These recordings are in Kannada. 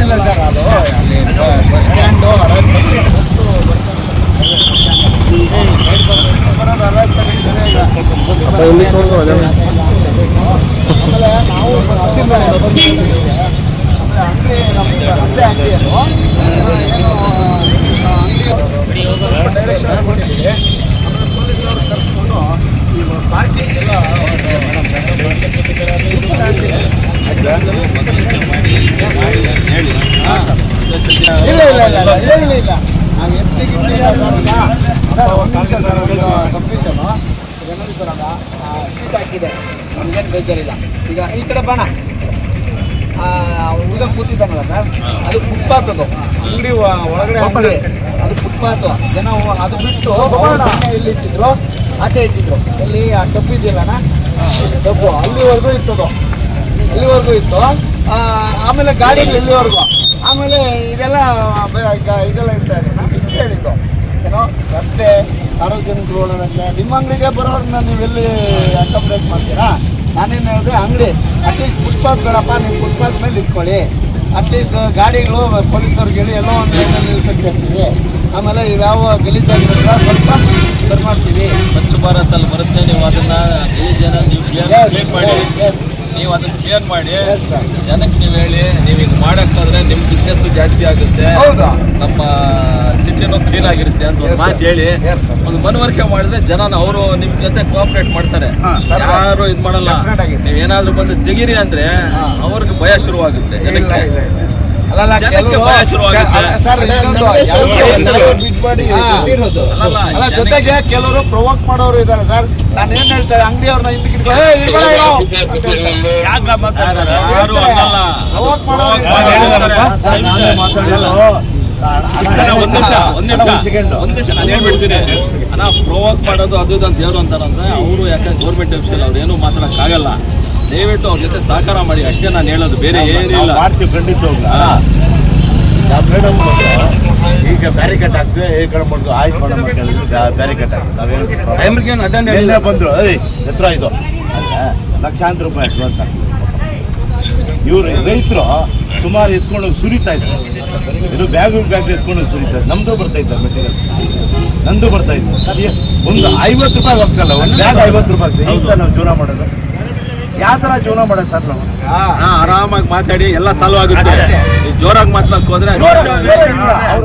ಇಲ್ಲ ಸರ್ ಅದು ಅಲ್ಲಿ ಬಸ್ ಸ್ಟ್ಯಾಂಡು ಹರಾಜ್ ಬಸ್ಸು ಬರೋದು ಹರಾಜ್ ತಗೊಂಡಿದ್ದಾರೆ ಬಸ್ ಆಮೇಲೆ ನಾವು ಹತ್ತಿರ ಅಂಗಡಿ ನಮ್ಮ ಅದೇ ಅಂಗಡಿಯನ್ನು ಡೈರೆಕ್ಷನ್ಸ್ ಕೊಟ್ಟಿದ್ದೀವಿ ಆಮೇಲೆ ಪೊಲೀಸ್ ಅವರು ಕರೆಸ್ಕೊಂಡು ಇಲ್ಲ ಇಲ್ಲ ಇಲ್ಲ ಇಲ್ಲ ಇಲ್ಲ ಇಲ್ಲ ಇಲ್ಲ. ನಾವು ಎತ್ತಿಗಿಟ್ಟಿಲ್ಲ ಸರ್. ಸರ್ ಒಂದು ನಿಮಿಷ ಸರ್ ಒಂದು ಸಬ್ಮಿಷನು ಈಗ ನೋಡಿ ಸರ್ ಅದ ಶೀಟ್ ಹಾಕಿದೆ. ನಮಗೇನು ಬೇಜಾರಿಲ್ಲ. ಈಗ ಈ ಕಡೆ ಬಣ. ಹುಡುಗ ಕೂತಿದ್ದಾನಲ್ಲ ಸರ್. ಅದು ಫುಟ್ಪಾತ್ ಅದು ಅಂಗಡಿ. ಒಳಗಡೆ ಅದು ಫುಟ್ಪಾತ್. ಜನ ಅದು ಬಿಟ್ಟು ಇಲ್ಲಿ ಇಟ್ಟಿದ್ರು. ಆಚೆ ಇಟ್ಟಿದ್ರು. ಎಲ್ಲಿ ಆ ಡಬ್ಬು ಇದೆಯಲ್ಲಣ್ಣ ಡಬ್ಬು ಅಲ್ಲಿವರೆಗೂ ಇತ್ತು ಅಲ್ಲಿವರೆಗೂ ಇತ್ತು. ಆಮೇಲೆ ಗಾಡಿಗಳು ಇಲ್ಲಿವರೆಗೂ. ಆಮೇಲೆ ಇದೆಲ್ಲ ಇದೆಲ್ಲ ಇರ್ತಾ ಇದೆ ನಾನು ಇಷ್ಟು ಹೇಳಿದ್ದು. ಏನೋ ರಸ್ತೆ, ಸಾರ್ವಜನಿಕರು ಓಡಾಡಂತೆ ನಿಮ್ಮ ಅಂಗಡಿಗೆ ಬರೋರನ್ನ ನೀವೆಲ್ಲಿ ಅಕಾಮಡೇಟ್ ಮಾಡ್ತೀರಾ? ನಾನೇನು ಹೇಳಿದೆ, ಅಂಗಡಿ. ಅಟ್ಲೀಸ್ಟ್ ಫುಟ್ಪಾತ್ ಬೇಡಪ್ಪ, ನೀವು ಫುಟ್ಪಾತ್ ಮೇಲೆ ಇಟ್ಕೊಳ್ಳಿ. ಅಟ್ಲೀಸ್ಟ್ ಗಾಡಿಗಳು ಪೊಲೀಸವ್ರಿಗೆ ಹೇಳಿ ಎಲ್ಲೋ ಒಂದು ನಿಲ್ಸಕ್ಕೆ ಹೇಳ್ತೀವಿ. ಆಮೇಲೆ ಇವ್ಯಾವ ಗಲೀಜಾಗಿರೋದ್ರ ಸ್ವಲ್ಪ ಸರಿ ಮಾಡ್ತೀವಿ. ಸ್ವಚ್ಛ ಭಾರತ್ ಅಲ್ಲಿ ಬರುತ್ತೆ ನೀವು ಅದನ್ನ ಗಲೀಜನ್ನ ನೀವು ಕ್ಲಿಯರ್ ಕ್ಲೀನ್ ಮಾಡಿ. ನೀವು ಅದನ್ನ ಕ್ಲಿಯರ್ ಮಾಡಿ. ಜನಕ್ಕೆ ನೀವು ಹೇಳಿ ನೀವು ಹಿಂಗೆ ಮಾಡಕ್ಕಾದ್ರೆ ನಿಮ್ಮ ಬಿಸ್ನೆಸ್ ಜಾಸ್ತಿ ಆಗುತ್ತೆ? ನಮ್ಮ ಸಿಟಿನೂ ಕ್ಲೀನ್ ಆಗಿರುತ್ತೆ ಅಂತ ಒಂದು ಮಾತು ಹೇಳಿ. ಒಂದು ಮನವರಿಕೆ ಮಾಡಿದ್ರೆ ಜನ ಅವರು ನಿಮ್ ಜೊತೆ ಕೋಆಪರೇಟ್ ಮಾಡ್ತಾರೆ. ಯಾರು ಇದು ಮಾಡಲ್ಲ. Definite ಆಗಿ, ನೀವು ಏನಾದ್ರೂ ಬಂದು ತೆಗೀರಿ ಅಂದ್ರೆ. ಅವ್ರಿಗೆ ಭಯ ಶುರುವಾಗುತ್ತೆ ಜನಕ್ಕೆ. ಅಲ್ಲ, ಜೊತೆಗೆ ಕೆಲವರು ಪ್ರವೋಕ್ ಮಾಡೋರು ಇದ್ದಾರೆ ಸರ್. ನಾನು ಏನ್ ಹೇಳ್ತಾರೆ? ಅಂಗಡಿಯವ್ರನ್ನ ಹಿಂದಕ್ಕೆ ಇಟ್ಕೊಂಡು ಒಂದ್ ನಿಮಿಷ ಒಂದ್ ನಿಮಿಷ. ಒಂದ್ ನಿಮಿಷ ನಾನು ಹೇಳ್ಬಿಡ್ತೀನಿ. ಅಣ್ಣ ಪ್ರೊವೋಕ್ ಮಾಡೋದು ಅದು ಇದು ಅಂತ ದೇವ್ರು ಅಂತಾರಂದ್ರೆ ಅವರು ಯಾಕಂದ್ರೆ ಗೌರ್ಮೆಂಟ್ ಆಫೀಸಲ್ಲಿ ಅವ್ರು ಏನೂ ಮಾತಾಡಕ್ಕಾಗಲ್ಲ. ದಯವಿಟ್ಟು ಅವ್ರ ಜೊತೆ ಸಹಕಾರ ಮಾಡಿ ಅಷ್ಟೇ ನಾನು ಹೇಳೋದು ಬೇರೆ ಏನಿಲ್ಲ. ಮಾಡ್ತೀವಿ. ನಾವು ಮೇಡಮ್ ಈಗ ಬ್ಯಾರಿಕೇಟ್ ಆಗ್ತದೆ ಈ ಕಡೆ ಮಾಡುದು ಆಯ್ತು ಮೇಡಮ್ ಬ್ಯಾರಿಕೇಡ್ ಹಾಕ್ತೀವಿ. ನಾವೇನು ಟೈಮ್ಗೇನು ಅಡ್ಡ ಎಲ್ಲೇ ಬಂದ್ರು ಏಯ್ ಎತ್ತರ ಇದು. ಲಕ್ಷಾಂತರ ರೂಪಾಯಿ ಅಡ್ವಾನ್ಸ್ ಆಗ್ತದೆ ಇವರು ರೈತರು ಸುಮಾರು ಎತ್ಕೊಂಡು ಸುರಿತಾ ಇದ್ದಾರೆ. ಇದು ಬ್ಯಾಗ್ ಬ್ಯಾಗ್ ಎತ್ಕೊಂಡು ಸುರಿತಾರೆ ಸುರಿತಾ ಇದ್ರು ನಮ್ದು ಬರ್ತಾ ಇದ್ದಾರೆ ಮೆಟೀರಿಯಲ್ ನಂದು ಬರ್ತಾ ಇತ್ತು. ಒಂದು ಐವತ್ತು ರೂಪಾಯಿ ಹೋಗ್ತಲ್ಲ ಒಂದು ಬ್ಯಾಗ್ ಐವತ್ತು ರೂಪಾಯಿ ಆಗ್ತದೆ. ಈಗ ನಾವು ಜೀವನ ಮಾಡೋದು. ಯಾವ ಥರ ಜೀವನ ಮಾಡೋದು ಸರ್ ನಾವು? ಆರಾಮಾಗಿ ಮಾತಾಡಿ ಎಲ್ಲ ಸಾಲ್ವ್ ಆಗುತ್ತೆ ನೀವು ಜೋರಾಗಿ ಮಾತಾಡಕ್ ಹೋದ್ರೆ.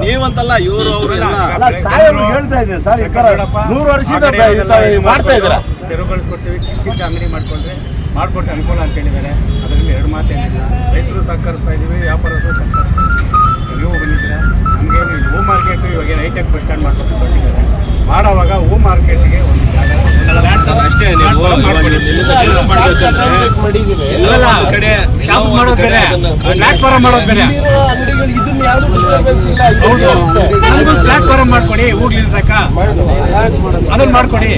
ನೀವಂತಲ್ಲ ಇವರು ಅವರು ಎಲ್ಲ. ಅಲ್ಲ ಸಾಹೇಬ್ರು ಹೇಳ್ತಾ ಇದ್ದೀನಿ ಸರ್ ನೂರು ಥರ ಮಾಡ್ತಾ ಇದ್ದೀರಾ? ತೆರವುಗೊಳಿಸ್ಕೊಡ್ತೀವಿ ಚಿಕ್ಕ ಅಂಗಡಿ ಮಾಡ್ಕೊಂಡ್ರೆ ಮಾಡ್ಕೊಟ್ಟು ಅನುಕೂಲ ಅಂತ ಹೇಳಿದ್ದಾರೆ ಅದರಲ್ಲಿ ಎರಡು ಮಾತೇನಿಲ್ಲ ರೈತರು ಸಹಕರಿಸ್ತಾ ಇದ್ದೀವಿ ವ್ಯಾಪಾರಸ್ಥರು ಸಹಕರಿಸ್ತಾ ಇದ್ದೀವಿ ನೀವು ಬಂದಿದ್ದೀರಾ? ನಮಗೇನು ಹೂ ಮಾರ್ಕೆಟ್ ಇವಾಗ ಏನು ಹೈಟೆಕ್ ಬಸ್ ಸ್ಟ್ಯಾಂಡ್ ಮಾಡ್ಕೊಂಡು ಕೊಟ್ಟಿದ್ದಾರೆ ಮಾಡೋವಾಗ ಹೂ ಮಾರ್ಕೆಟ್ಗೆ ಒಂದು ಅಷ್ಟೇ ಮಾಡೋದು ಬೇರೆ. ಮಾಡ್ಕೊಡಿ ಹೂಗ್ ನಿಲ್ಸಕ್ಕ. ಅದನ್ನ ಮಾಡ್ಕೊಡಿ.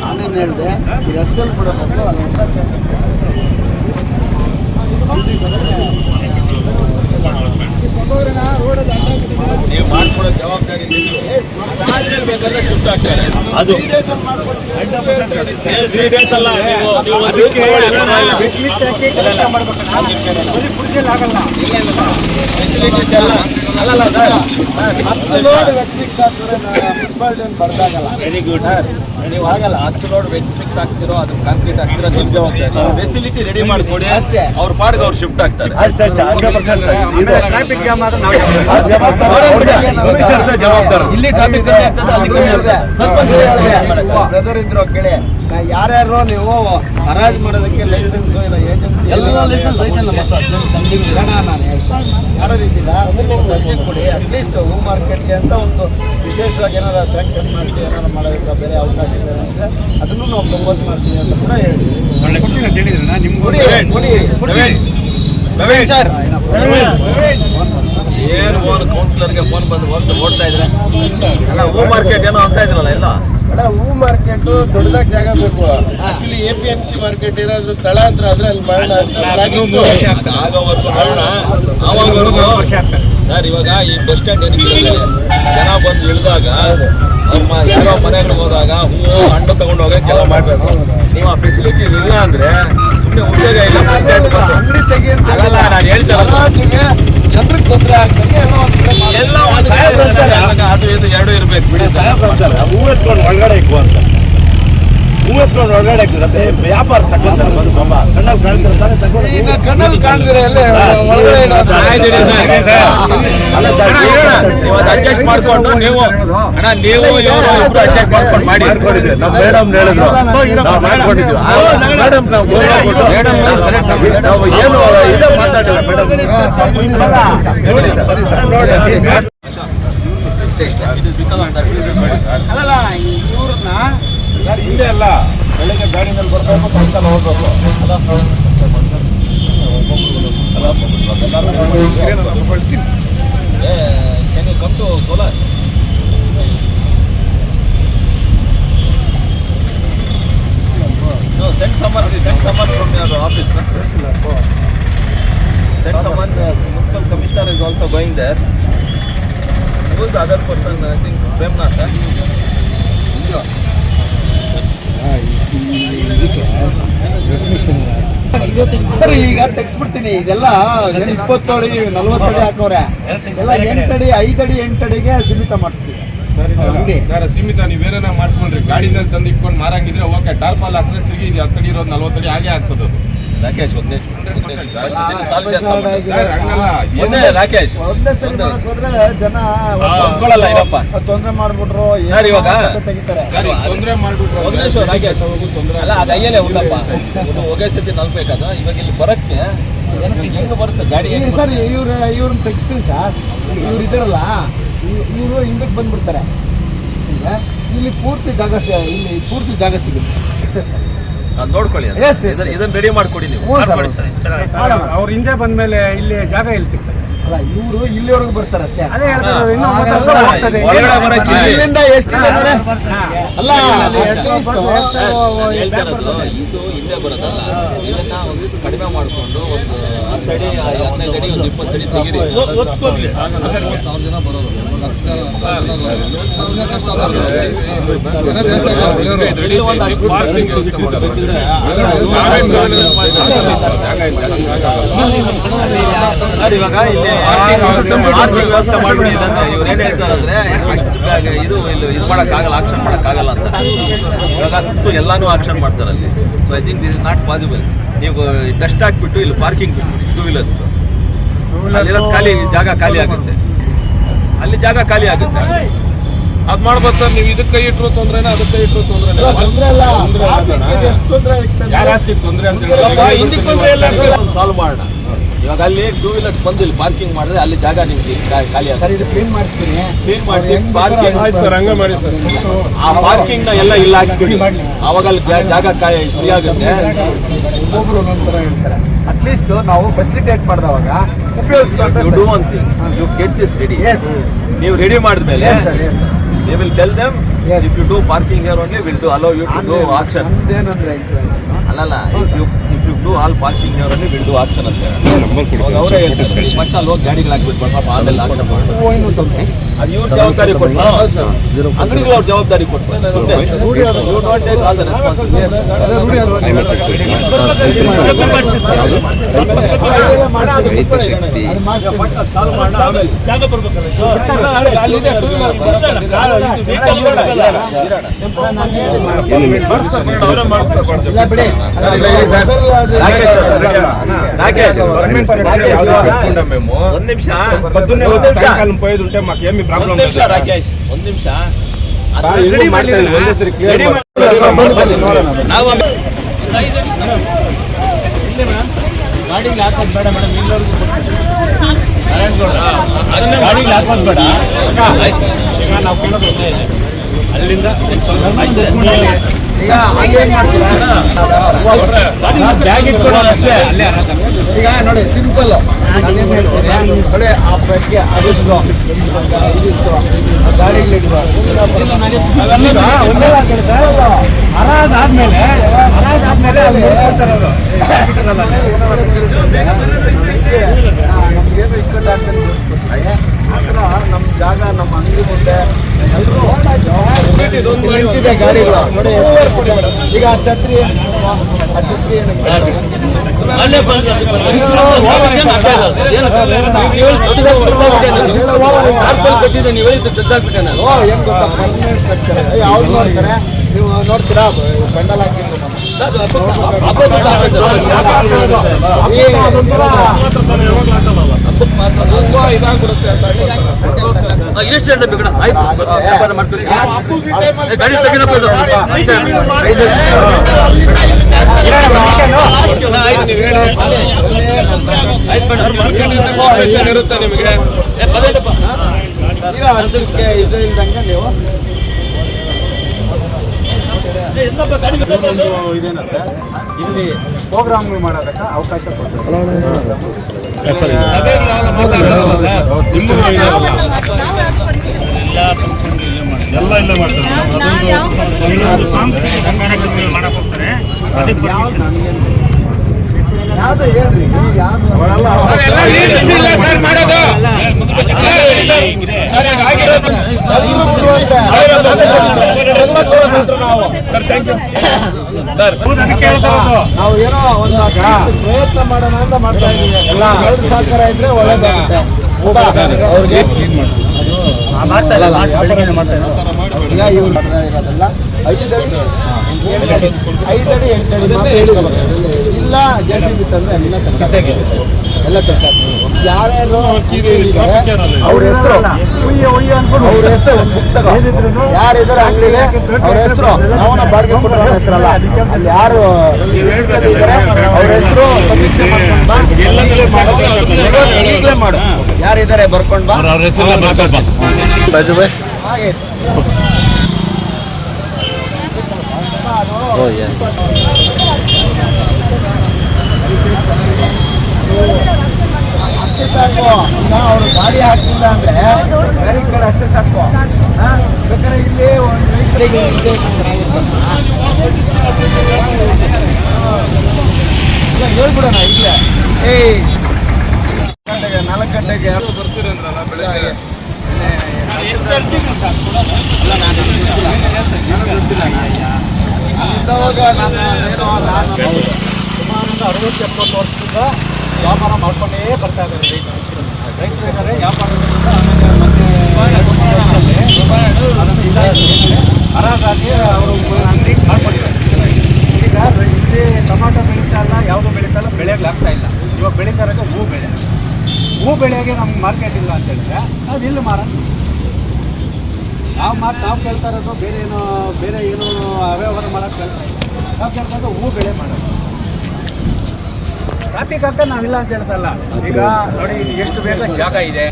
ನಾನೇನು ಹೇಳಿದೆ ಈ ರಸ್ತೆಯಲ್ಲಿ ಬಿಡಬೇಕು ಅಲ್ಲಿ ಹೊಸ ಚೌಕ. ನೀವು ಮಾಡ್ಕೊಡೋ ಜವಾಬ್ದಾರಿ ಬೇಕಾದ್ರೆ ಶಿಫ್ಟ್ ಆಗ್ತಾರೆ. ಅದು. ತ್ರೀ ಡೇಸ್ ಅಲ್ಲ ಎಲ್ಲ ಅಲ್ಲಲ್ಲ ಹತ್ತು ಲೋಡ್ ಹಾಕಿದ್ರೆ ಮುನ್ಸಿಪಾಲ್ಟಿ ಬರ್ದಾಗಲ್ಲ ವೆರಿ ಗುಡ್ ನೀವು ಆಗಲ್ಲ ಹತ್ತು ಲೋಡ್ ವೆಟ್ ಮಿಕ್ಸ್ ಆಗ್ತಿರೋ ಅದು ಕಾಂಕ್ರೀಟ್ ಆಗ್ತಿರೋ ನಿಮ್ ಜವಾಬ್ದಾರಿ ಫೆಸಿಲಿಟಿ ರೆಡಿ ಮಾಡ್ಕೊಡಿ. ಅಷ್ಟೇ. ಅವ್ರ ಪಾಡ್ಗೆ ಅವ್ರು ಶಿಫ್ಟ್ ಆಗ್ತಾರೆ. ಅಷ್ಟೇ ಅಷ್ಟೇ ಹಂಡ್ರೆಡ್ ಪರ್ಸೆಂಟ್ ಇದು ಟ್ರಾಫಿಕ್ ಜಾಮ್ ಆದ್ರೆ ನಾವು ಆ ಜವಾಬ್ದಾರಿ. ಇಲ್ಲಿ ಟ್ರಾಫಿಕ್ ಬ್ರದರ್ ಇದ್ರು ಕೇಳಿ ನಾ ಯಾರ್ಯಾರು ನೀವು ಹರಾಜ್ ಮಾಡೋದಕ್ಕೆ ಲೈಸೆನ್ಸ್ ಇಲ್ಲ ಏಜೆನ್ಸಿ ಎಲ್ಲ ಲೈಸೆನ್ಸ್ ಐತೆ ನಮ್ಮ. ನಾನು ಹೇಳ್ತೀನಿ. ಯಾರು ಇದ್ದಿಲ್ಲ ಅರ್ಜಿ ಕೊಡಿ. ಅಟ್ಲೀಸ್ಟ್ ಹೂ ಮಾರ್ಕೆಟ್ಗೆ ಅಂತ ಒಂದು ವಿಶೇಷವಾಗಿ ಏನಾರ ಸ್ಯಾಂಕ್ಷನ್ ಮಾಡಿಸಿ ಏನಾರ ಮಾಡೋದಕ್ಕೆ ಬೇರೆ ಅವಕಾಶ ಅಂದರೆ ಅದನ್ನು ನಾವು ಪ್ರಪೋಸ್ ಮಾಡ್ತೀವಿ ಅಂತ ಕೂಡ ಹೇಳಿದ್ವಿ. ಸರ್. ಏನ್ ಫೋನ್ ಕೌನ್ಸಿಲರ್ಗೆ ಫೋನ್ ಬಂದು ಓಡ್ತಾ ಓಡ್ತಾ ಇದ್ರೆ? ಅಲ್ಲ ಹೂ ಮಾರ್ಕೆಟ್ ಏನೋ ಅಂತ ಇದ್ರಲ್ಲ ಎಲ್ಲ ಹೂ ಮಾರ್ಕೆಟ್ ದೊಡ್ಡದಾಗಿ ಜಾಗ ಬೇಕು. Actually A P M C market ಏನಾದ್ರು ಸ್ಥಳಾಂತರ ಆದ್ರೆ ಅಲ್ಲಿ ಮಾಡೋಣ ಅಂತ. ಆಗೋವರೆಗೂ ಮಾಡೋಣ ಆವಾಗವರೆಗೂ ವರ್ಷ ಆಗ್ತದೆ. ಸರ್ ಇವಾಗ ಈ ಬಸ್ ಸ್ಟ್ಯಾಂಡ್ ಏನಕ್ಕೆ ಜನ ಬಂದು ಇಳಿದಾಗ ನಮ್ಮ ಯಾರೋ ಮನೆಗಳಿಗೆ ಹೋದಾಗ ಹೂವು ಹಣ್ಣು ತಗೊಂಡು ಹೋಗಿ ಕೆಲವು ಮಾಡಬೇಕು. ನೀವು ಆ ಫೆಸಿಲಿಟಿ ಇಲ್ಲ ಅಂದ್ರೆ ಸುಮ್ಮನೆ ಉದ್ಯೋಗ ಇಲ್ಲ ಬಸ್ ಸ್ಟ್ಯಾಂಡ್ ಅಂಗಡಿ ತೆಗಿ ಅಂತ ಆಗಲ್ಲ, ನಾನ್ ಹೇಳ್ತಾ ಇರೋದು. ಅಂದಾಜಿಗೆ ಜನರಿಗೆ ತೊಂದರೆ ಆಗ್ತದೆ ಎಲ್ಲ ಅದು ಇದು ಎರಡು ಇರ್ಬೇಕು ಬಿಡಿ ಸರ್. ಸಾಹೇಬ್ರು ಅಂತಾರೆ. ಹೂವು ಎತ್ಕೊಂಡು ಒಳಗಡೆ ಇಕ್ಕು ಹೂ ಒಳಗಡೆ ಇಕ್ಕಿದ್ರೆ ವ್ಯಾಪಾರ ಕಣ್ಣಲ್ಲಿ ಕಾಣ್ತಾರೆ adjust ಮಾಡ್ಕೊಂಡು ನೀವು ಅಣ್ಣ ನೀವು ಇವರು ಇಬ್ರು ಅಡ್ಜಸ್ಟ್ ಮಾಡ್ಕೊಂಡು ಮಾಡಿ ಮಾಡ್ಕೊಂಡಿದ್ವಿ ನಮ್ಮ ಮೇಡಮ್ ಹೇಳಿದ್ರು ನಾವು ಮಾಡ್ಕೊಂಡಿದ್ದೀವಿ ಮೇಡಮ್ ನಾವು ಗೌರವ ಕೊಟ್ಟು ಮೇಡಮ್ ನಾವು ಆಗಿ ನಾವು ಏನು ಮಾತಾಡಿಲ್ಲ ಮೇಡಮ್. ನೋಡಿ ಸರ್ ಬರೀ ನೋಡಿ. ಅಲ್ಲಲ್ಲ ಇವ್ರನ್ನ ಯಾರಿ ಇಲ್ಲ ಬೆಳಗ್ಗೆ ಗಾಡಿ ಮೇಲೆ ಬರಬೇಕು ಕಂಟಲ ಹೋಗಬೇಕು. ಅಲ್ಲಾ ಹೋಗಬೇಕು ಅಲ್ಲಾ ಹೋಗಬೇಕು ಕಾರಣ ನಾನು ಒಬಲ್ತೀನಿ ಚೇನೆ come to ಸೋಲ no send summon send summon from your office is also going there those other person I think ಪ್ರೇಮನಾ ಅದು ಸರ್ ಈಗ ತೆಗ್ಸ್ಬಿಡ್ತೀನಿ. ಇದೆಲ್ಲ ಇಪ್ಪತ್ತಡಿ ನಲ್ವತ್ತಡಿ ಹಾಕೋರೆ ಎಲ್ಲ ಎಂಟಡಿ ಐದಡಿ ಎಂಟಡಿಗೆ ಸೀಮಿತ ಮಾಡಿಸ್ತೀವಿ. ಸರಿ ಸೀಮಿತ ನೀವೇನ ಮಾಡ್ಕೊಂಡ್ರಿ. ಗಾಡಿನಲ್ಲಿ ತಂದು ಇಟ್ಕೊಂಡು ಮಾರಂಗಿದ್ರೆ ಓಕೆ ಟಾರ್ಪಲ್ ಹಾಕಿದ್ರೆ ತಿರುಗಿ ಇದು ಹತ್ತಡಿ ಇರೋದು ನಲ್ವತ್ತಡಿ ಹಾಗೆ ಆಗ್ತದೆ ಅದು ರಾಕೇಶ್ ಒಂದೇ ಒಂದೇ ರಾಕೇಶ್ ಜನ ಒಪ್ಕೊಳ್ಳಲ್ಲ ತೊಂದರೆ ಮಾಡ್ಬಿಟ್ರು ಯಾರು ಇವಾಗ ತೊಂದ್ರೆ ಮಾಡ್ಬಿಟ್ರು ಒಂದೇ ಶೋ ರಾಕೇಶ್. ತೊಂದರೆ ಅಲ್ಲ ಅದು ಅಯ್ಯಲೇ ಉಲ್ಲಪ್ಪ ಒಂದು ಹೋಗೇ ಸತಿ ನಲ್ಬೇಕಾದ. ಇವಾಗ ಇಲ್ಲಿ ಬರಕ್ಕೆ ಹೆಂಗೆ ಬರುತ್ತೆ ಗಾಡಿ? ಸರ್ ಇವ್ರ ಇವ್ರನ್ನ ತೆಗಿಸ್ತೀನಿ ಸರ್. ಇವ್ರು ಇದಾರಲ್ಲ ಇವರು ಹಿಂದಕ್ಕೆ ಬಂದ್ಬಿಡ್ತಾರೆ. ಇಲ್ಲಿ ಪೂರ್ತಿ ಜಾಗ ಇಲ್ಲಿ ಪೂರ್ತಿ ಜಾಗ ಸಿಗುತ್ತೆ. ಎಕ್ಸಸ್ ನೋಡ್ಕೊಳ್ಳಿ ಇದನ್ನ- ರೆಡಿ ಮಾಡ್ಕೊಡಿ ನೀವು. ಅವ್ರ ಹಿಂದೆ ಬಂದ್ಮೇಲೆ ಇಲ್ಲಿ ಜಾಗ ಎಲ್ಲಿ ಸಿಗ್ತದೆ? ಅಲ್ಲ ಇವರು ಇಲ್ಲಿವರೆಗೂ ಬರ್ತಾರೆ ಅಷ್ಟೇ ಅದೇ ಹೇಳ್ತಾರೆ, ಇನ್ನೂ ಹಾ, ಮಾತಾಡ್ತಾ ಹೋಗ್ತದೆ. ಒಳಗಡೆ ಬರಕ್ಕೆ ಇಲ್ಲಿ- ಇಲ್ಲಿಂದ ಎಷ್ಟು ಅಲ್ಲ at least ನಾನು ಹೇಳ್ತಾ ಇರೋದು, ಇದು ಹಿಂದೆ ಬರೋದಲ್ಲ ಇದನ್ನ ಒಂದು ದಿವಸ ಕಡಿಮೆ ಮಾಡ್ಕೊಂಡು ಒಂದು ಹತ್ತು ಅಡಿ ಹದಿನೈದು ಅಡಿ ಒಂದು ಇಪ್ಪತ್ತು ಅಡಿ ತೆಗೀರಿ ಒತ್ಕೊಡ್ಲಿ ಸಾವಿರ ಜನ ಬರೋದು ಇಲ್ಲಿ ಒಂದು ಅಷ್ಟು parking ವ್ಯವಸ್ಥೆ ಮಾಡ್ಬೇಕಿದ್ರೆ ಸರ್, ಇವಾಗ ಇಲ್ಲಿ ಪಾರ್ಕಿಂಗ್ ವ್ಯವಸ್ಥೆ ಮಾಡ್ಬಿಡಿ. ಇದನ್ನ ಇವ್ರು ಏನ್ ಹೇಳ್ತಾರಂದ್ರೆ ಅಷ್ಟು ಇದು ಇಲ್ಲಿ ಇದು ಮಾಡೋಕ್ಕಾಗಲ್ಲ ಆಕ್ಷನ್ ಮಾಡೋಕ್ಕಾಗಲ್ಲ ಅಂತ. ಇವಾಗ ಸುತ್ತು ಎಲ್ಲಾನು ಆಕ್ಷನ್ ಮಾಡ್ತಾರೆ ಅಲ್ಲಿ so I think this is not possible ನೀವು ಡಸ್ಟ್ ಹಾಕ್ಬಿಟ್ಟು ಇಲ್ಲಿ ಪಾರ್ಕಿಂಗ್ ಬಿಟ್ಬಿಡಿ ಟೂ ವೀಲರ್ಸ್ ಅಲ್ಲಿರೋದು ಖಾಲಿ ಜಾಗ ಖಾಲಿ ಆಗುತ್ತೆ. ಅಲ್ಲಿ ಜಾಗ ಖಾಲಿ ಆಗುತ್ತೆ. ಅದ್ ಮಾಡ್ಬೋದು ಸರ್ ನೀವು ಇದಕ್ಕೆ ಕೈ ಇಟ್ಟರು ತೊಂದ್ರೆನ ಅದಕ್ಕೆ ಕೈ ಇಟ್ಟರು ತೊಂದ್ರೆ ಯಾರು ತೊಂದ್ರೆ ಅಂತ ಸಾಲ್ವ್ ಮಾಡೋಣ. ಇವಾಗ ಅಲ್ಲಿ ಟೂ ವೀಲರ್ಸ್ ಬಂದು ಇಲ್ಲಿ ಪಾರ್ಕಿಂಗ್ ಮಾಡಿದ್ರೆ ಅಲ್ಲಿ ಜಾಗ ನಿಮ್ಗೆ ಖಾಲಿ ಸರ್ ಇದು ಕ್ಲೀನ್ ಮಾಡಿಸ್ತೀನಿ. ಕ್ಲೀನ್ ಮಾಡಿಸಿ ಹೆಂಗ್ parking- ಸರ್ ಹಂಗೆ ಮಾಡಿ ಸರ್. ಆ ಪಾರ್ಕಿಂಗ್ನ ಎಲ್ಲ ಇಲ್ಲ ಹಾಕ್ಸ್ಬಿಡಿ. ಅವಾಗ ಅಲ್ಲಿ ಜಾಗ ಫ್ರೀ ಆಗುತ್ತೆ. ಒಬ್ಬೊಬ್ರು ಒಂದೊಂದ್ ಥರ ಹೇಳ್ತಾರೆ. ಅಟ್ಲೀಸ್ಟ್ ನಾವು facilitate ಮಾಡಿದವಾಗ you do thing you get this ready yes ನೀವು ರೆಡಿ ಮಾಡಿದ್ಮೇಲೆ ಮೇಲೆ sir yes sir they will tell them. If you do parking here only will do allow you to do action? ಅಲ್ಲಲ್ಲ if you do all parking ಅವರಲ್ಲಿ ಬಿಲ್ಡು ಆಪ್ಷನ್ ಅಂತ ಅವರೇ ಹೇಳ್ತಾರೆ ಫಸ್ಟ್ ಅಲ್ಲಿ ಹೋಗಿ ಗಾಡಿಗಳು ಹಾಕ್ಬಿಟ್ಟು ಆಮೇಲೆ ಅದು ಇವ್ರ ಜವಾಬ್ದಾರಿ ಕೊಟ್ಟು ಅಂಗಡಿಗಳು ಅವ್ರ ಜವಾಬ್ದಾರಿ ಕೊಟ್ಟು you not take all the ಬಿಡಿ మేము ಒಂದ್ ನಿಮಿಷ పొద్దున్నే ಒಂದ್ ನಿಮಿಷ సాయంకాలం పోయేది ఉంటే మాకేమి ಒಂದ್ ప్రాబ్లం ನಿಮಿಷ ರಾಕೇಶ್ ಒಂದ್ ನಿಮಿಷ ಅದು ಬಾ, ready ಇದು ಮಾಡ್ಲಿ ಮಾಡ್ತಾ ಇದ್ದೀನಿ, ಒಂದೇ ಸರಿ clear ready ಮಾಡಿ. ಮಾಡಿ. ಬನ್ನಿ, ನೋಡೋಣ. ನಾವು ಒಂದು ಐದು ನಿಮಿಷ. ಇಲ್ಲೇನಾ? ಗಾಡಿಗೆ ಹಾಕೋದು ಬೇಡ ಮೇಡಮ್ ಎಲ್ಲರಿಗೂ ಗಾಡಿಗೆ ಹಾಕೋದು ಬೇಡ ಆಯ್ತು. ಈಗ ನಾವು ಕೇಳೋದು ಒಂದೇ ಇದೆ. ಅಲ್ಲಿಂದ ಈಗ ನೋಡಿ ಸಿಂಪಲ್ ನಾನೇನು ಹೇಳ್ತೀನಿ ನೋಡಿ ಆ ಬೆಡ್ಗೆ ಅದಿತ್ತು ಇದಿತ್ತು ಗಾಡಿಗಳಿದ್ವು ಒಂದೇ ಹರಾಜ್ ಆದ್ಮೇಲೆ ಹರಾಜ್ ಆದ್ಮೇಲೆ ಅಲ್ಲಿ. ನಮ್ಗೇನು ಇಕ್ಕಟ್ಟು ನಿಲ್ಲಿಸ್ಬಿಟ್ರೆ ನಮ್ಮ ಜಾಗ ನಮ್ಮ ಅಂಗಡಿ ಮುಂದೆ ಎಲ್ಲರೂ ನಿಂತಿದೆ ಗಾಡಿಗಳು. ನೋಡಿ ಈಗ ಆ ಛತ್ರಿ ಆ ಛತ್ರಿ ಏನಕ್ಕೆ ಓ ಹೆಂಗ್ ಗೊತ್ತಾ? ಪರ್ಮನೆಂಟ್ ಸ್ಟ್ರಕ್ಚರ್ ಯಾವ್ದು ನೋಡ್ತಾರೆ? ನೀವು ನೋಡ್ತೀರಾ? ಪೆಂಡಲ್ ನಮ್ಮ ಇದಾಗ್ಬಿಡುತ್ತೆ ಅಂತ ಆಯ್ತು ವ್ಯಾಪಾರ ಇರುತ್ತೆ ನಿಮಗೆ ಏ, ಪದೇಟಪ್ಪ. ಈಗ ಅಷ್ಟಕ್ಕೆ ಇದು ಇಲ್ದಂಗೆ ನೀವು ಒಂದು ಇದೇನಂತೆ? ಇಲ್ಲಿ ಪ್ರೋಗ್ರಾಮ್ಗಳು ಮಾಡೋದಕ್ಕೆ ಅವಕಾಶ ಕೊಡ್ತಾರೆ. ಎಲ್ಲ ಇಲ್ಲ ಮಾಡ್ತಾರೆ. ಯಾವ್ದು ಹೇಳ್ರಿ ಯಾವ್ದು ಅದೆಲ್ಲ leaders ಇಲ್ಲ ನಾವು ಏನೋ ಒಂದು ಪ್ರಯತ್ನ ಮಾಡೋಣ ಅಂತ ಮಾಡ್ತಾ ಇದೀವಿ ಎಲ್ಲ ಸಹಕಾರ ಇದ್ರೆ ಒಳ್ಳೇದಾಗುತ್ತೆ ಅವ್ರಿಗೆ ಈಗ ಇವ್ರು ಮಾಡ್ತಾ ಇರೋದೆಲ್ಲ ಐದಡಿ ಎಂಟಡಿ ಐದಡಿ ಎಂಟಡಿ ಮಾತ್ರ ಹೇಳಿದ್ರು. ಇಲ್ಲ ಜೆ ಸಿ ಬಿ ತಂದ್ರೆ ಎಲ್ಲ ತರಕಾರಿ ಎಲ್ಲ ತರಕಾರಿ. ಯಾರ್ಯಾರು ಅವ್ರ ಹೆಸರು? ಅವ್ರ ಹೆಸರು. ಯಾರಿದ್ದಾರೆ ಅಂಗಡಿಗೆ ಅವ್ರ ಹೆಸರು? ಅವನ ಬಾಡಿಗೆ ಅವ್ರ ಹೆಸರಲ್ಲ. ಅಲ್ಲಿ ಯಾರು ಇದ್ದಾರೆ ಅವ್ರ ಹೆಸರು ಸಮೀಕ್ಷೆ ಈಗ್ಲೇ ಮಾಡು. ಯಾರಿದ್ದಾರೆ ಬರ್ಕೊಂಡು ಬಾ. ಅವ್ರ ಅಷ್ಟೇ ಸಾಕು. ಈಗ ಅವರು ಗಾಡಿ ಹಾಕ್ತಿಲ್ಲ ಅಂದ್ರೆ ಗಾಡಿ ಕಡೆ ಅಷ್ಟೇ ಸಾಕು? ಬೇಕಾದ್ರೆ ಇಲ್ಲಿ ಒಂದು ರೈತರಿಗೆ ಇದೆ ಹೇಳ್ಬಿಡೋಣ ಈಗಲೇ ಏಯ್. ಗಂಟೆಗೆ ನಾಲ್ಕು ಗಂಟೆಗೆ. ಯಾರು ಬರ್ತೀರಂದ್ರಲ್ಲ ಬೆಳಗ್ಗೆ? ಅಲ್ಲ ನಾನು ಏನೋ ನಾನು ಸುಮಾರು ಒಂದು ಅರವತ್ತು ಎಪ್ಪತ್ತು ವರ್ಷದಿಂದ ವ್ಯಾಪಾರ ಮಾಡ್ಕೊಂಡೇ ಬರ್ತಾ ಇದ್ದಾರೆ ರೈತರು ರೈತರು ಅದನ್ನು ಇದಾಗಿ ಹರಾಜಾಗಿ ಅವರು ಅಂಗಡಿ ಮಾಡ್ಕೊಂಡಿದ್ದಾರೆ ಈಗ ಇಲ್ಲಿ ಟೊಮಾಟೊ ಬೆಳೀತಾ ಇಲ್ಲ ಯಾವುದು ಬೆಳೀತಾ ಇಲ್ಲ ಬೆಳೆಗೆ ಆಗ್ತಾ ಇಲ್ಲ ಇವಾಗ ಬೆಳೀತಾ ಹೂ ಬೆಳೆ ಹೂ ಬೆಳೆಗೆ ನಮ್ಗೆ ಮಾರ್ಕೆಟ್ ಇಲ್ಲ ಅಂತ ಹೇಳಿದ್ರೆ ಅದು ಇಲ್ಲಿ ಮಾರ ನಾವು ಮಾತು ನಾವು ಕೇಳ್ತಾ ಇರೋದು ಬೇರೆ ಏನು ಬೇರೆ ಏನು ಅವ್ಯವಹಾರ ಮಾಡೋಕ್ಕೆ ಕೇಳ್ತಾ ಇಲ್ಲ ನಾವು ಕೇಳ್ಕೊಂಡು ಹೂ ಬೆಳೆ ಮಾಡೋದು ಟ್ರಾಫಿಕ್ ಅಂತ ನಾವಿಲ್ಲ ಅಂತ ಹೇಳ್ತಲ್ಲ. ಈಗ ನೋಡಿ ಎಷ್ಟು ಬೇಗ ಜಾಗ ಇದೆ.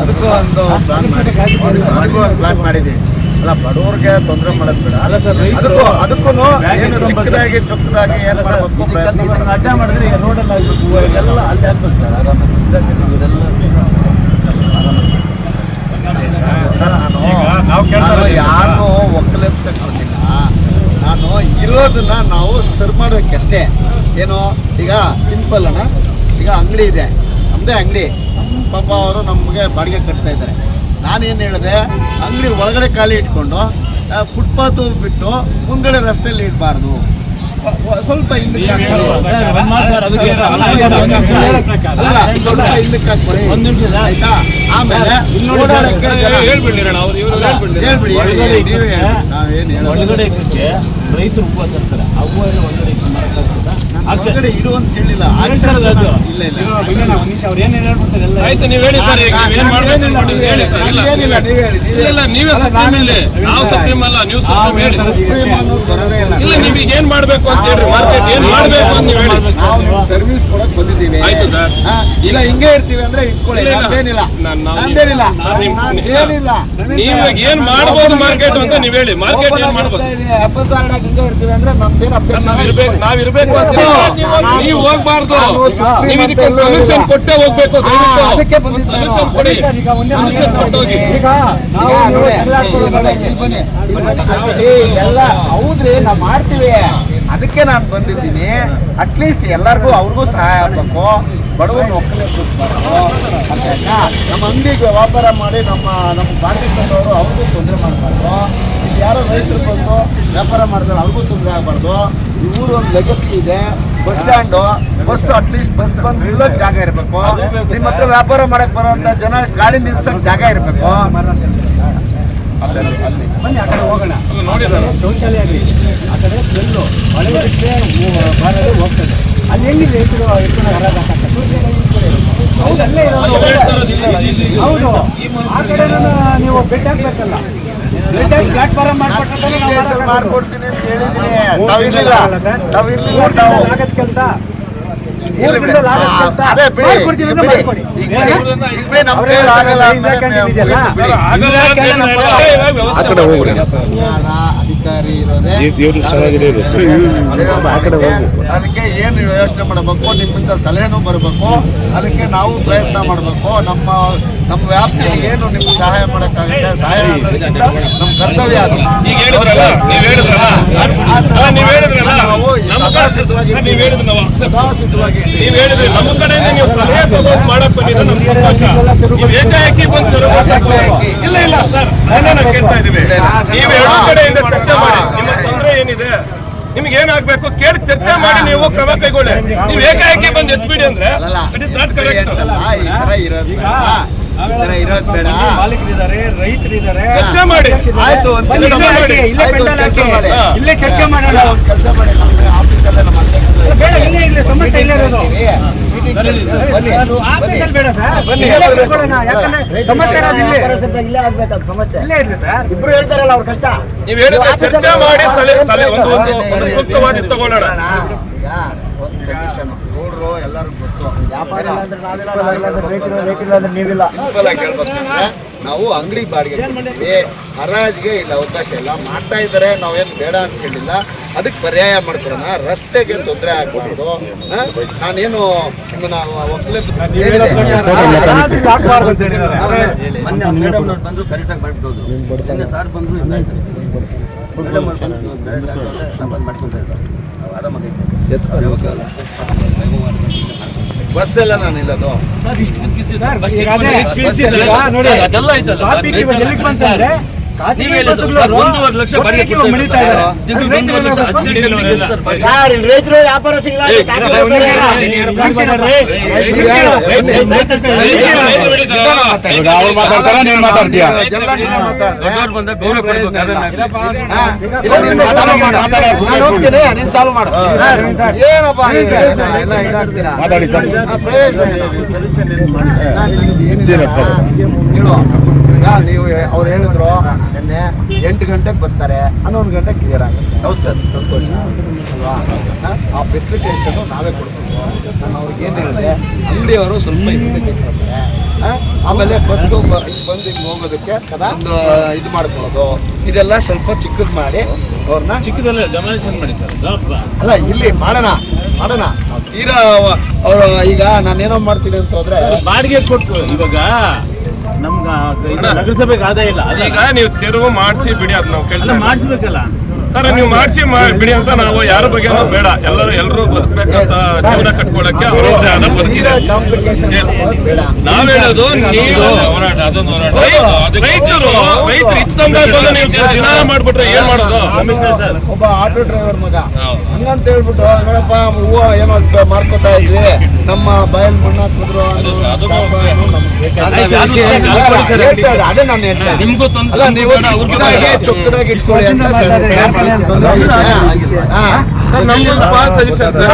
ಅದಕ್ಕೂ ಒಂದು ಪ್ಲಾನ್ ಮಾಡಿ ಅದಕ್ಕೂ ಒಂದು ಪ್ಲಾನ್ ಮಾಡಿದ್ದೀವಿ ಅಲ್ಲ ಬಡವ್ರಿಗೆ ತೊಂದರೆ ಮಾಡೋದು ಬೇಡ. ಅಲ್ಲ ಸರ್, ಅದಕ್ಕೂ ಅದಕ್ಕೂ ಏನು ಚಿಕ್ಕದಾಗಿ ಚೊಕ್ಕದಾಗಿ ಏನು ಮಾಡಬೇಕು ಪ್ರಯತ್ನ ಪಡ್ಬೇಕು. ಅಡ್ಡ ಮಾಡಿದ್ರೆ ರೋಡಲ್ಲಿ ಆಗ್ಬೇಕು ಎಲ್ಲ ಅಲ್ಲಿ ಆಗ್ಬೇಕು ಸರ್ ಆರಾಮಾಗಿ. ಸರ್ ನಾನು ನಾವು ಕೇಳ್ತಾ ನಾನು ಯಾರನ್ನೂ ಒಕ್ಕಲೆಬ್ಸಕ್ಕೆ ಬಂದಿಲ್ಲ ನಾನು ಇರೋದನ್ನ ನಾವು ಸರ್ ಮಾಡೋಕ್ಕಷ್ಟೇ ಏನು ಈಗ ಸಿಂಪಲ್ ಅಣ್ಣ. ಈಗ ಅಂಗಡಿ ಇದೆ. ನಮ್ಮದೇ ಅಂಗಡಿ. ನಮ್ಮ ಪಾಪ ಅವರು ನಮಗೆ ಬಾಡಿಗೆ ಕಟ್ತಾ ಇದ್ದಾರೆ. ನಾನೇನು ಹೇಳಿದೆ ಅಂಗಡಿ ಒಳಗಡೆ ಖಾಲಿ ಇಟ್ಕೊಂಡು ಫುಟ್ಪಾತ್ ಬಿಟ್ಟು ಮುಂದ್ಗಡೆ ರಸ್ತೆಯಲ್ಲಿ ಇಡಬಾರ್ದು. ಸ್ವಲ್ಪ ಹಿಂದಕ್ಕೆ ಹಾಕ್ಕೊಳ್ಳಿ. ಅಲ್ಲ ಸ್ವಲ್ಪ ಹಿಂದಕ್ಕೆ ಹಾಕ್ಕೊಳ್ಳಿ ಆಯ್ತಾ ಆಮೇಲೆ. ಹೇಳ್ಬಿಡಿ ಹೇಳಿ, ನೀವೇ ಹೇಳಿ. ನಾವೇನು? ಒಳಗಡೆ ರೈತರು ಹೂವು ತರ್ತಾರೆ ಆ ಹೂವು ಎಲ್ಲ ಒಳಗಡೆ ಆಯ್ತು ನೀವು ಹೇಳಿ ಸರ್ ಈಗ ಏನ್ ಮಾಡ್ಬೇಕು ಹೇಳಿ ಸರ್ ಇಲ್ಲ. ಏನಿಲ್ಲ ನೀವೇ ಇಲ್ಲ ಸುಪ್ರೀಂ ಅಲ್ಲ. ನೀವು ಸುಪ್ರೀಂ ಹೇಳಿ. ಇಲ್ಲ. ನೀವೀಗ ಏನ್ ಮಾಡ್ಬೇಕು ಅಂತ ಹೇಳ್ರಿ ಮಾರ್ಕೆಟ್ ಏನ್ ಮಾಡ್ಬೇಕು ಅಂತ ನೀವು ಹೇಳಿ ನಿಮ್ಗೆ ಸರ್ವಿಸ್ ಕೊಡಕ್ ಬಂದಿದ್ದೀವಿ ಆಯ್ತು ಸರ್. ಇಲ್ಲ ಹಿಂಗೆ ಇರ್ತೀವಿ ಅಂದ್ರೆ ಇಟ್ಕೊಳ್ಳಿ. ನಮ್ದೇನಿಲ್ಲ. ನಮ್ದೇನಿಲ್ಲ. ಏನಿಲ್ಲ. ನೀವು ಏನ್ ಮಾಡ್ಬೋದು ಮಾರ್ಕೆಟ್ ಅಂತ ನೀವು ಹೇಳಿ. ಮಾರ್ಕೆಟ್ ಏನ್ ಮಾಡ್ಬೋದು? ಎಪ್ಪತ್ತು ಹಿಂಗೆ ಇರ್ತೀವಿ ಅಂದ್ರೆ ನಮ್ದೇನು ಸರ್, ನಾವ್ ಇರ್ಬೇಕು ನಾವ್ ಇರ್ಬೇಕು ಅಂತ ನೀವು ಹೋಗ್ಬಾರ್ದು. ನಾನು ನೀವು ಇದಕ್ಕೆ ಸೊಲ್ಯೂಷನ್ ಇಲ್ಲ. ಕೊಟ್ಟೆ ಹೋಗ್ಬೇಕು. ಅದಕ್ಕೆ ಸೊಲ್ಯೂಷನ್ ಕೊಡಿ. ಕೊಟ್ಟೋಗಿ. ಎಲ್ಲ ಹೌದ್ರಿ ನಾವ್ ಮಾಡ್ತೀವಿ. ಅದಕ್ಕೆ ನಾನು ಬಂದಿದ್ದೀನಿ. ಅಟ್ಲೀಸ್ಟ್ ಎಲ್ಲರಿಗೂ ಅವ್ರಿಗೂ ಸಹಾಯ ಆಗಬೇಕು. ಬಡವರು ಒಕ್ಕಲೆ ಕೂಡಿಸ್ಬಾರ್ದು ಆಯ್ತಾ ನಮ್ಮ ಅಂಗಡಿಗೆ ವ್ಯಾಪಾರ ಮಾಡಿ ನಮ್ಮ ನಮ್ಮ ಬಾಂಡಿ ತಂದವರು ಅವ್ರಿಗೂ ತೊಂದರೆ ಮಾಡಬಾರ್ದು. ಯಾರೋ ರೈತರು ಬಂದು ವ್ಯಾಪಾರ ಮಾಡಿದ್ರೆ ಅವ್ರಿಗೂ ತೊಂದರೆ ಆಗಬಾರ್ದು. ಈ ಊರು ಒಂದು ಲೆಗಸಿ ಇದೆ. Bus stand bus at least bus ಬಂದು ನಿಲ್ಲೋಕ್ ಜಾಗ ಇರಬೇಕು. ನಿಮ್ಮ ಹತ್ರ ವ್ಯಾಪಾರ ಮಾಡಕ್ ಬರೋ ಜನ ಗಾಡಿ ನಿಲ್ಸಕ್ ಜಾಗ ಇರಬೇಕು. ಬನ್ನಿ ಆ ಕಡೆ ಹೋಗೋಣ ಶೌಚಾಲಯ ಆಗಲಿ ಆ ಕಡೆ ಬೆಲ್ಲು ಮಳೆ ಬರುತ್ತೆ ಹೋಗ್ತದೆ ಅಲ್ಲಿ ಹೆಂಗಿದೆ ಹೆಸರು ಹೌದು ಅಲ್ಲೇ ಇರೋದು. ಹೌದು ಆ ಕಡೆ ನೀವು ಬೆಟ್ಟ ಹಾಕ್ಬೇಕಲ್ಲ ಪ್ಲಾಟ್ಫಾರ್ಮ್ ಮಾಡ್ಕೊಡ್ತೀನಿ ಇರ್ಲಿಲ್ಲ ತಾವು ಕೆಲಸ ಆ ಕಡೆ ಹೋಗ್ರಿ ಅಧಿಕಾರಿ ಇರೋದೇ. ಅದಕ್ಕೆ ಏನು ಯೋಚನೆ ಮಾಡಬೇಕು? ನಿಮ್ಮಿಂದ ಸಲಹೆನೂ ಬರಬೇಕು. ಅದಕ್ಕೆ ನಾವು ಪ್ರಯತ್ನ ಮಾಡಬೇಕು. ನಮ್ಮ ನಮ್ಮ ವ್ಯಾಪ್ತಿಗೆ ಏನು ನಿಮ್ಗೆ ಸಹಾಯ ಮಾಡೋಕ್ಕಾಗುತ್ತೆ? ಸಹಾಯ ಅನ್ನೋದಕ್ಕಿಂತ ನಮ್ಮ ಕರ್ತವ್ಯ ಅದು. ನೀವು ಹೇಳಿದ್ರಲ್ಲ? ನೀವ್ ನಾವು ನಮ್ಮ ಸಂತೋಷ. ನೀವು ಏಕಾಏಕಿ ಬಂದು ಇಲ್ಲ ಇಲ್ಲ ಸರ್ ನಾನು ನಾವು ಕೇಳ್ತಾ ಇದೀವಿ ನೀವು ಎರಡು ಕಡೆಯಿಂದ ಚರ್ಚೆ ಮಾಡಿ. ನಿಮ್ಮ ತೊಂದರೆ ಏನಿದೆ ನಿಮ್ಗೆ ಏನಾಗ್ಬೇಕು ಕೇಳಿ ಚರ್ಚೆ ಮಾಡಿ ನೀವು ಕ್ರಮ ಕೈಗೊಳ್ಳಿ. ನೀವು ಏಕಾಏಕಿ ಬಂದು ಎತ್ಬಿಡಿ ಅಂದ್ರೆ ಇಟ್ ಇಸ್ ನಾಟ್ ಕರೆಕ್ಟ್ ರೈತರಿದ್ದಾರೆ. ಚರ್ಚೆ ಮಾಡಿ. ಆಯ್ತು ಇಲ್ಲೇ ಚರ್ಚೆ ಮಾಡೋಣ. ಕೆಲಸ ಮಾಡಿ. ಆಫೀಸಲ್ಲೇ ನಮ್ಮ ಅಧ್ಯಕ್ಷರು ಬೇಡ, ಇಲ್ಲೇ ಇಲ್ಲೇ ಸಮಸ್ಯೆ ಇಲ್ಲೇ ಇರೋದು. ಇಬ್ರು ಹೇಳ್ತಾರಲ್ಲ ಅವ್ರ ಕಷ್ಟ. ನೀವು ಹೇಳಿದ್ರೆ ಚರ್ಚೆ ಮಾಡಿ ಸಲಹೆ ಸಲಹೆ ಒಂದು ಒಂದು ಒಂದು ಸೂಕ್ತವಾದ ತಗೊಳ್ಳೋಣ. ಈಗ ಒಂದು ಸಜೆಷನ್ ನೋಡ್ರು ಎಲ್ಲರೂ ಗೊತ್ತು. ನೀವಿಲ್ಲ ನಾವು ಅಂಗಡಿ ಬಾಡಿಗೆ ಕೊಡ್ತೀವಿ. ಹರಾಜ್ಗೆ ಇಲ್ಲ ಅವಕಾಶ ಇಲ್ಲ. ಮಾಡ್ತಾ ಇದ್ದಾರೆ ನಾವೇನು ಬೇಡ ಅಂತ ಹೇಳಿಲ್ಲ. ಅದಕ್ಕೆ ಪರ್ಯಾಯ ಮಾಡ್ಕೊಡೋಣ ರಸ್ತೆಗೆ ತೊಂದರೆ ಆಗ್ಬಾರ್ದು? ನಾನೇನು ಮಾಡ್ಕೊಂತ ಇದ್ದಾರೆ ಆರಾಮಾಗೈತೆ ಬಸ್ ಎಲ್ಲ ನಾನು ಇಲ್ಲದು ನೋಡಿ ಅದೆಲ್ಲ ಒಂದೂವರೆ ಲಕ್ಷ ರೈತರು? ಮಾತಾಡಿ ಸರ್. ನೀವು ಅವ್ರು ಹೇಳಿದ್ರು ನಿನ್ನೆ ಎಂಟು ಗಂಟೆಗೆ ಬರ್ತಾರೆ ಹನ್ನೊಂದು ಗಂಟೆಗೆ ಕ್ಲಿಯರ್ ಆಗುತ್ತೆ. ಹೌದು ಸರ್. ಸಂತೋಷ. ಅಲ್ವಾ? ಆ ಫೆಸಿಲಿಟೇಷನು ನಾವೇ ಕೊಡ್ತೀವಿ ನಾನು ಅವ್ರಿಗೆ ಏನು ಹೇಳಿದೆ? ಅಂಗಡಿಯವರು ಸ್ವಲ್ಪ ಹಿಂದೆ ಬರ್ತಾರೆ ಆಮೇಲೆ ಬಸ್ಸು ಬಂದು ಹಿಂಗೆ ಹೋಗೋದಕ್ಕೆ ಒಂದು ಇದು ಮಾಡ್ಕೊಳ್ಳೋದು. ಇದೆಲ್ಲ ಸ್ವಲ್ಪ ಚಿಕ್ಕದು ಮಾಡಿ ಅವ್ರನ್ನ ಚಿಕ್ಕದಲ್ಲೇ ಗಮನಿಸಿ ಮಾಡಿ ಸರ್. ಅಲ್ಲ ಇಲ್ಲಿ ಮಾಡೋಣ ಮಾಡೋಣ. ತೀರಾ ಅವರು ಈಗ ನಾನೇನೋ ಮಾಡ್ತೀನಿ ಅಂತ ಹೋದ್ರೆ ಬಾಡಿಗೆ ಕೊಟ್ಟು ಇವಾಗ ನಮ್ಗ ನಗರಸಭೆಗೆ ಆದಾಯ ಇಲ್ಲ. ಈಗ ನೀವು ತೆರವು ಮಾಡಿಸಿ ಬಿಡಿ ಅದು ನಾವು ಕೇಳ್ತಾ ಮಾಡಿಸ್ಬೇಕಲ್ಲ. ಸರ್ ನೀವು ಮಾಡಿಸಿ ಬಿಡಿ ಅಂತ ನಾವು ಯಾರ ಬಗ್ಗೆ ಬೇಡ. ಎಲ್ಲರೂ ಎಲ್ಲರೂ ಬದುಕಬೇಕಂತ ಜೀವನ ಕಟ್ಕೊಳ್ಳಕ್ಕೆ ಬೇಡ. ನಾವ್ ರೈತರು ರೈತರು ಇತ್ತಂದ್ರೆ ನೀವು ದಿನ ಮಾಡ್ಬಿಟ್ರೆ ಏನ್ ಮಾಡೋದು? ಒಬ್ಬ ಆಟೋ ಡ್ರೈವರ್ ಮಗ. ಹಂಗಂತ ಹೇಳ್ಬಿಟ್ಟು ನೋಡಪ್ಪ ಹೂವು ಏನೋ ಮಾರ್ಕೋತಾ ಇದ್ವಿ. ನಮ್ಮ ಬಯಲ್ ಮಣ್ಣ ಹಾಕಿದ್ರು ಅದು ನಾನು ಹೇಳ್ತಾ ಇದ್ದೆ. ನಿಮ್ಗೂ ತೊಂದ್ರೆ. ಚೊಕ್ಕದಾಗಿ ಇಟ್ಕೊಳ್ಳಿ ಅಂತ ಸರ್ ಸರ್ ಸ್ಪಾನ್ಸರ್ ಸರ್ ನಮ್ದು ಸ್ಪಾಟ್ ಸಜೆಷನ್ ಸರ್.